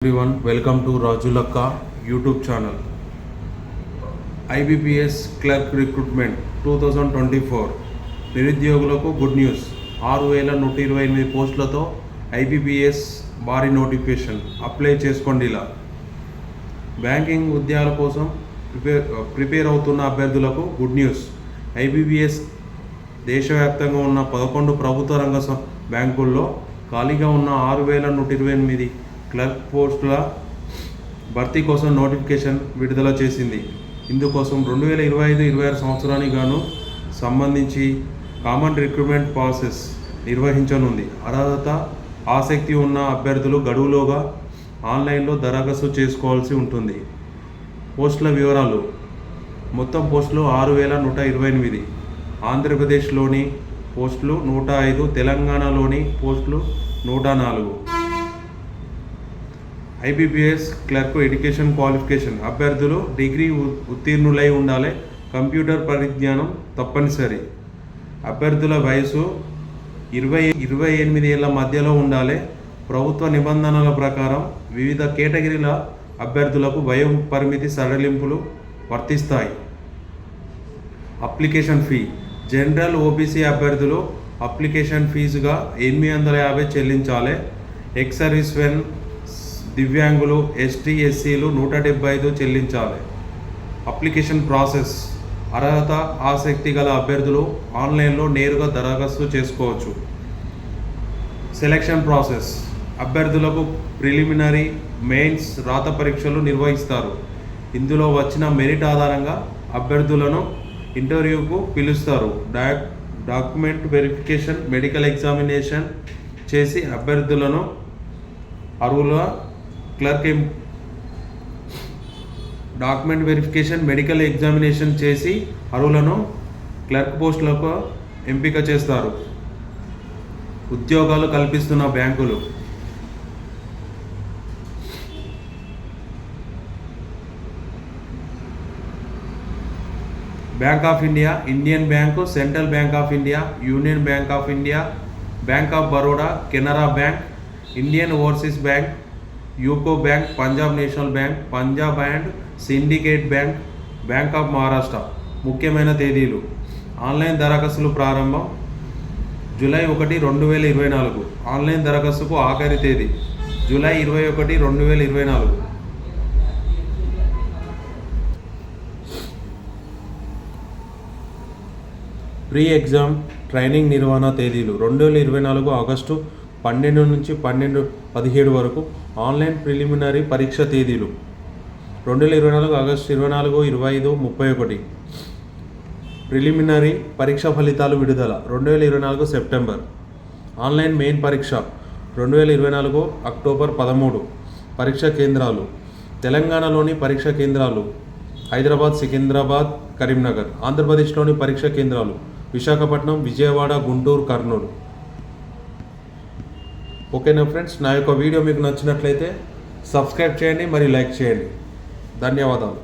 One welcome to Rajulakka YouTube channel IBPS clerk recruitment two thousand twenty four నిరుద్యోగులకు good news ఆరు వేల నూట ఇరవై ఎనిమిది పోస్టులతో ఐబిపిఎస్ భారీ నోటిఫికేషన్ అప్లై చేసుకోండి ఇలా. బ్యాంకింగ్ ఉద్యోగాల కోసం ప్రిపేర్ uh, ప్రిపేర్ అవుతున్న అభ్యర్థులకు గుడ్ న్యూస్ ఐబిబిఎస్ దేశవ్యాప్తంగా ఉన్న పదకొండు ప్రభుత్వ రంగ బ్యాంకుల్లో ఖాళీగా ఉన్న ఆరు వేల నూట ఇరవై ఎనిమిది క్లర్క్ పోస్టుల భర్తీ కోసం నోటిఫికేషన్ విడుదల చేసింది. ఇందుకోసం రెండు వేల ఇరవై ఐదు ఇరవై ఆరు సంవత్సరానికి గాను సంబంధించి కామన్ రిక్రూట్మెంట్ ప్రాసెస్ నిర్వహించనుంది. అర్హత ఆసక్తి ఉన్న అభ్యర్థులు గడువులోగా ఆన్లైన్లో దరఖాస్తు చేసుకోవాల్సి ఉంటుంది. పోస్టుల వివరాలు. మొత్తం పోస్టులు ఆరు వేల నూట ఇరవై ఎనిమిది. ఆంధ్రప్రదేశ్లోని పోస్టులు నూట ఐదు తెలంగాణలోని పోస్టులు నూట నాలుగు. IBPS clerk education qualification. అభ్యర్థులు డిగ్రీ ఉత్తీర్ణులై ఉండాలి. కంప్యూటర్ పరిజ్ఞానం తప్పనిసరి. అభ్యర్థుల వయసు ఇరవై ఇరవై ఎనిమిది ఏళ్ళ మధ్యలో ఉండాలి. ప్రభుత్వ నిబంధనల ప్రకారం వివిధ కేటగిరీల అభ్యర్థులకు వయో పరిమితి సడలింపులు వర్తిస్తాయి. Application fee. జనరల్ ఓబీసీ అభ్యర్థులు అప్లికేషన్ ఫీజుగా ఎనిమిది వందల యాభై చెల్లించాలి. ఎక్స్ సర్వీస్ వెన్ దివ్యాంగులు ఎస్టీ ఎస్సీలు నూట డెబ్బై ఐదు చెల్లించాలి. Application process. అర్హత ఆసక్తి గల అభ్యర్థులు ఆన్లైన్లో నేరుగా దరఖాస్తు చేసుకోవచ్చు. Selection process. అభ్యర్థులకు ప్రిలిమినరీ మెయిన్స్ రాత పరీక్షలు నిర్వహిస్తారు. ఇందులో వచ్చిన మెరిట్ ఆధారంగా అభ్యర్థులను ఇంటర్వ్యూకు పిలుస్తారు. డా డాక్యుమెంట్ వెరిఫికేషన్ మెడికల్ ఎగ్జామినేషన్ చేసి అభ్యర్థులను అర్హుల క్లర్క్ ఎం- డాక్యుమెంట్ వెరిఫికేషన్ మెడికల్ ఎగ్జామినేషన్ చేసి అర్హులను క్లర్క్ పోస్టులకు ఎంపిక చేస్తారు. ఉద్యోగాలు కల్పిస్తున్న బ్యాంకులు. Bank of India Indian bank central bank of India union bank of India bank of Baroda Canara bank Indian overseas bank UCO bank Punjab national bank Punjab and syndicate bank bank of Maharashtra ముఖ్యమైన తేదీలు. Online దరఖాస్తులు ప్రారంభం July ఒకటి రెండు వేల ఇరవై నాలుగు. Online దరఖాస్తుకు ఆఖరి తేదీ జూలై ఇరవై ఒకటి రెండు వేల ఇరవై నాలుగు. ప్రీ ఎగ్జామ్ ట్రైనింగ్ నిర్వహణ తేదీలు. రెండు వేల ఇరవై నాలుగు ఆగస్టు పన్నెండు నుంచి పన్నెండు పదిహేడు వరకు ఆన్లైన్ ప్రిలిమినరీ పరీక్ష తేదీలు. రెండు వేల ఇరవై నాలుగు ఆగస్టు ఇరవై నాలుగు ఇరవై ఐదు ముప్పై ఒకటి. ప్రిలిమినరీ పరీక్ష ఫలితాలు విడుదల రెండు వేల ఇరవై నాలుగు సెప్టెంబర్. ఆన్లైన్ మెయిన్ పరీక్ష రెండు వేల ఇరవై నాలుగు అక్టోబర్ పదమూడు. పరీక్ష కేంద్రాలు. తెలంగాణలోని పరీక్ష కేంద్రాలు. హైదరాబాద్ సికింద్రాబాద్ కరీంనగర్. ఆంధ్రప్రదేశ్లోని పరీక్ష కేంద్రాలు. విశాఖపట్నం విజయవాడ గుంటూరు కర్నూలు. ఓకేనా ఫ్రెండ్స్ నా యొక్క వీడియో మీకు నచ్చినట్లయితే సబ్స్క్రైబ్ చేయండి మరియు లైక్ చేయండి. ధన్యవాదాలు.